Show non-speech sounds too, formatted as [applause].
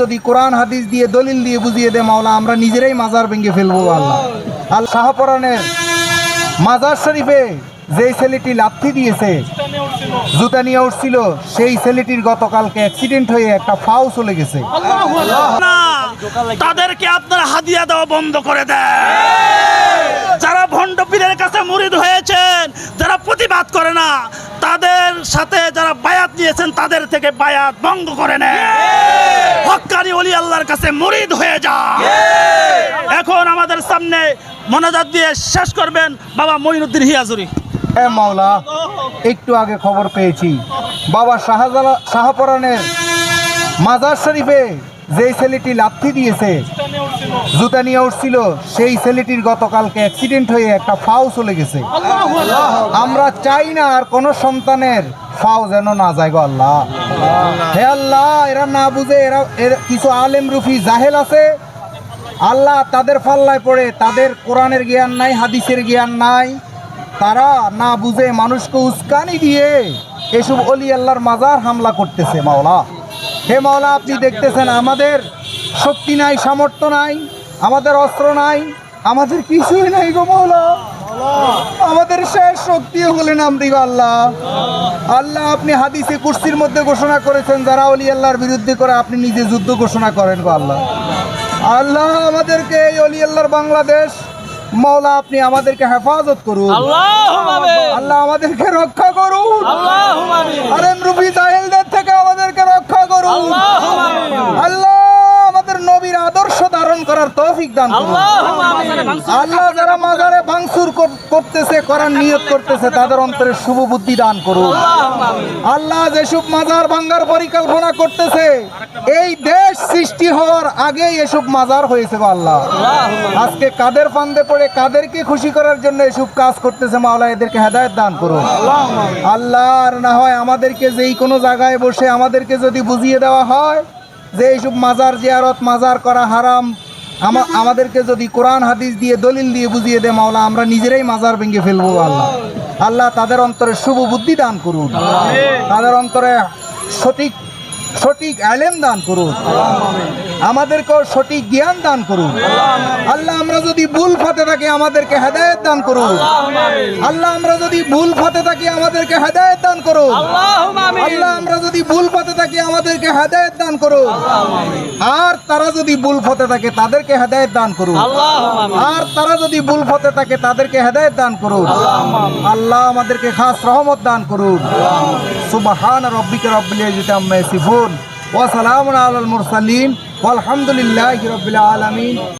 যদি কোরআন, হাদিস দিয়ে দলিল দিয়ে বুঝিয়ে দে মাওলা, আমরা নিজেরাই মাজার ভেঙে ফেলব আল্লাহ। আল শাহপরানের মাজার শরীফে যেই ছেলেটি লাথি দিয়েছে, জুতা নিয়ে উঠছিল, সেই ছেলেটির গতকালকে অ্যাক্সিডেন্ট হয়ে একটা ফাও চলে গেছে। তাদেরকে আপনারা হাদিয়া দেওয়া বন্ধ করে দেন। যারা ভণ্ড পীরের কাছে মুরিদ হয়েছেন, যারা প্রতিবাদ করে না, তাদের সাথে যারা বায়াত নিয়েছেন, তাদের থেকে বায়াত বন্ধ করে নেন। হক্কানি অলি আল্লাহর কাছে মুরিদ হয়ে যা। এখন আমাদের সামনে মনাজাত দিয়ে শেষ করবেন বাবা মঈনুদ্দিন হিয়াজুরি। হ্যাঁ মাওলা একটু আগে খবর পেয়েছি। বাবা শাহজালা শাহপরানের মাজার শরীফে যেই ছেলেটি লাথি দিয়েছে জুতা নিয়ে উঠছিল সেই ছেলেটির গতকালকে অ্যাক্সিডেন্ট হয়ে একটা ফাও চলে গেছে। আমরা চাই না আর কোনো সন্তানের ফাও যেন না যায় গো আল্লাহ। হে আল্লাহ, এরা না বুঝে, এরা কিছু আলেম রুফি জাহেল আছে। আল্লাহ তাদের ফাল্লায় পড়ে, তাদের কোরআনের জ্ঞান নাই, হাদিসের জ্ঞান নাই। তারা না বুঝে, মানুষকে উস্কানি দিয়ে এসব অলি আল্লাহর মাজার হামলা করতেছে, মাওলা। হে মাওলা, আপনি দেখতেছেন আমাদের শক্তি নাই, সামর্থ্য নাই, আমাদের অস্ত্র নাই আমাদের কিছুই নাই গো মাওলা আমাদের শেষ শক্তি হলেন আমরি আল্লাহ। আল্লাহ আপনি হাদিসে কুর্সির মধ্যে ঘোষণা করেছেন যারা অলি আল্লাহর বিরুদ্ধে করে আপনি নিজে যুদ্ধ ঘোষণা করেন গো আল্লাহ। আল্লাহ আমাদেরকে এই অলি আল্লাহর বাংলাদেশ মৌলা আপনি আমাদেরকে হেফাজত করুন। আল্লাহ আমাদেরকে রক্ষা করুন। আরে রুবি জাহেলদের থেকে আমাদেরকে রক্ষা করুন আল্লাহ আমাদের নবীর আদর্শ ধারণ করার তৌফিক দান করুন। আল্লাহ যারা মাজারে ভাঙচুর করতেছে করার নিয়ত করতেছে তাদের অন্তরে শুভ বুদ্ধি দান করুন। আল্লাহ যেসব মাজার ভাঙ্গার পরিকল্পনা করতেছে এই দেশ সৃষ্টি হওয়ার আগেই এসব মাজার হয়েছে আল্লাহ। আজকে কাদের ফান্দে পড়ে কাদেরকে খুশি করার জন্য এসব কাজ করতেছে মাওলা এদেরকে হেদায়েত দান করুন। আল্লাহ আর না হয় আমাদেরকে যেই কোনো জায়গায় বসে আমাদেরকে যদি বুঝিয়ে দেওয়া হয় যে এইসব মাজার জিয়ারত মাজার করা হারাম [laughs] আমাদেরকে যদি কোরআন হাদিস দিয়ে দলিল দিয়ে বুঝিয়ে দে মাওলা আমরা নিজেরাই মাজার ভেঙে ফেলব আল্লাহ। আল্লাহ। তাদের অন্তরে শুভ বুদ্ধি দান করুন। তাদের অন্তরে সঠিক সঠিক আলেম দান করুন। আমাদেরকেও সঠিক জ্ঞান দান করুন। আল্লাহ। আমরা যদি ভুল ফাতে থাকি আমাদেরকে হেদায়েত দান করুন। আল্লাহ আমরা যদি ভুল ফাতে থাকি আমাদেরকে হেদায়েত দান করুন। আল্লাহ আমরা যদি ভুল পথে থাকি আমাদেরকে হেদায়েত দান করুন। আর তারা যদি ভুল পথে থাকে তাদেরকে হেদায়েত দান করুন। আর তারা যদি ভুল পথে থাকে তাদেরকে হেদায়েত দান করুন। আল্লাহ আমাদেরকে খাস রহমত দান করুন। সুবহান রব্বিকা রব্বিল ইজ্জাতি আম্মা ইয়াসিফুন। ওয়া সালামুন আলাল মুরসালিন। ওয়ালহামদুলিল্লাহি রাব্বিল আলামিন।